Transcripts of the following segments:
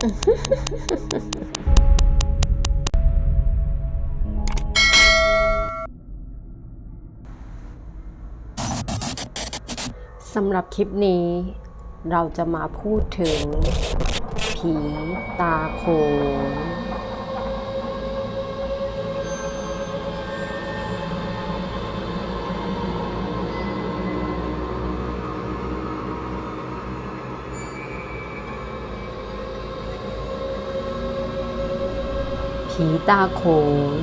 สำหรับคลิปนี้เราจะมาพูดถึง ผีตาโขน ผีตาโขน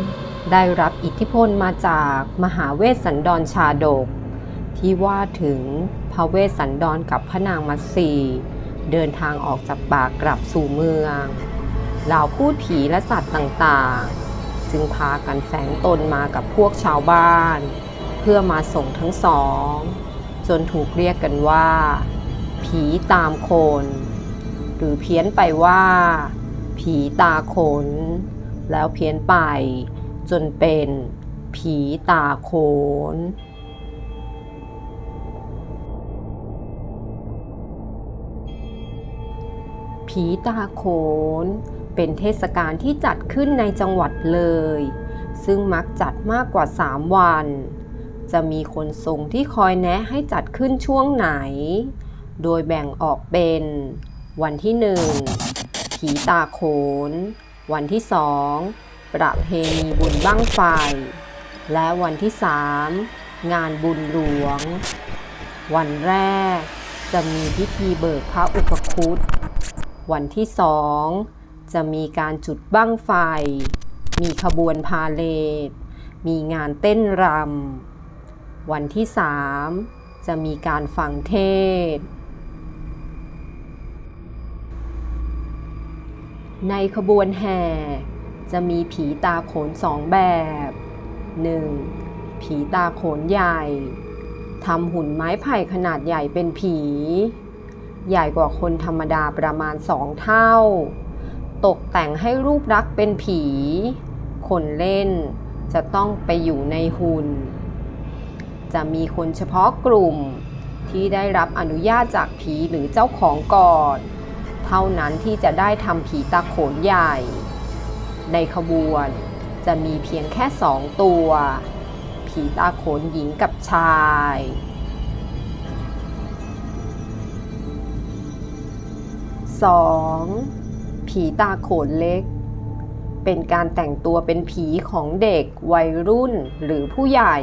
ได้รับอิทธิพลมาจากมหาเวสสันดรชาดก ที่ว่าถึงพระเวสสันดรกับพระนางมัตสีเดินทางออกจากป่ากลับสู่เมืองเหล่าพูดผีและสัตว์ต่างๆ จึงพากันแฝงตนมากับพวกชาวบ้าน เพื่อมาส่งทั้งสอง จนถูกเรียกกันว่า ผีตามคน หรือเพี้ยนไปว่า ผีตาขน แล้วเพี้ยนไป จนเป็นผีตาโขนผีตาโขนเป็นเทศกาลที่จัดขึ้นในจังหวัดเลย ซึ่งมักจัดมากกว่า 3 วัน จะมีคนทรงที่คอยแนะให้จัดขึ้นช่วงไหน โดยแบ่งออกเป็น วันที่ 1 ผีตาโขน วันที่2ประเพณีบุญบั้งไฟ และวันที่3งานบุญหลวง วันแรกจะมีพิธีเบิกพระอุปคุต วันที่สองจะมีการจุดบั้งไฟ มีขบวนพาเลทมีงานเต้นรำ วันที่สามจะมีการฟังเทศ ในขบวนแห่ จะมีผีตาโขนสองแบบ 1. ผีตาโขนใหญ่ทำหุ่นไม้ไผ่ขนาดใหญ่เป็นผี ใหญ่กว่าคนธรรมดาประมาณสองเท่า ตกแต่งให้รูปลักษ์เป็นผี คนเล่นจะต้องไปอยู่ในหุ่น จะมีคนเฉพาะกลุ่มที่ได้รับอนุญาตจากผีหรือเจ้าของก่อน เท่านั้นที่จะได้ทำผีตาโขนใหญ่ ในขบวนจะมีเพียงแค่สองตัว ผีตาโขนหญิงกับชาย 2. ผีตาโขนเล็ก เป็นการแต่งตัวเป็นผีของเด็กวัยรุ่นหรือผู้ใหญ่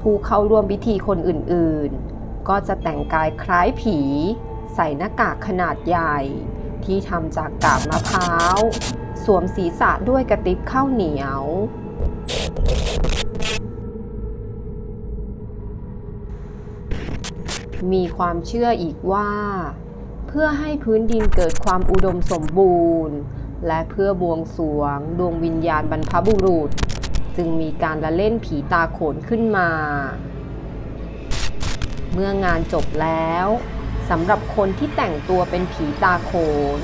ผู้เข้าร่วมพิธีคนอื่นๆ ก็จะแต่งกายคล้ายผี ใส่หน้ากากขนาดใหญ่ ที่ทำจากกาบมะพร้าว สวมศีรษะด้วยกระติบข้าวเหนียว มีความเชื่ออีกว่า เพื่อให้พื้นดินเกิดความอุดมสมบูรณ์ และเพื่อบวงสวงดวงวิญญาณบรรพบุรุษ จึงมีการละเล่นผีตาโขนขึ้นมา เมื่องานจบแล้ว สำหรับคนที่แต่งตัวเป็นผีตาโขน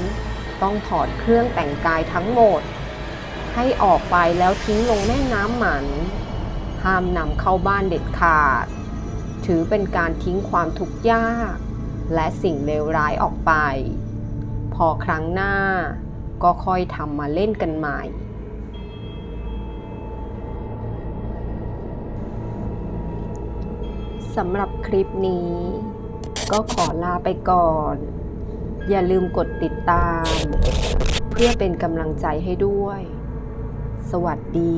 ต้องถอดเครื่องแต่งกายทั้งหมด ให้ออกไปแล้วทิ้งลงแม่น้ำหมัน ห้ามนำเข้าบ้านเด็ดขาด ถือเป็นการทิ้งความทุกข์ยาก และสิ่งเลวร้ายออกไป พอครั้งหน้าก็ค่อยทำมาเล่นกันใหม่สำหรับคลิปนี้ ก็ขอลาไปก่อน อย่าลืมกดติดตาม เพื่อเป็นกำลังใจให้ด้วย สวัสดี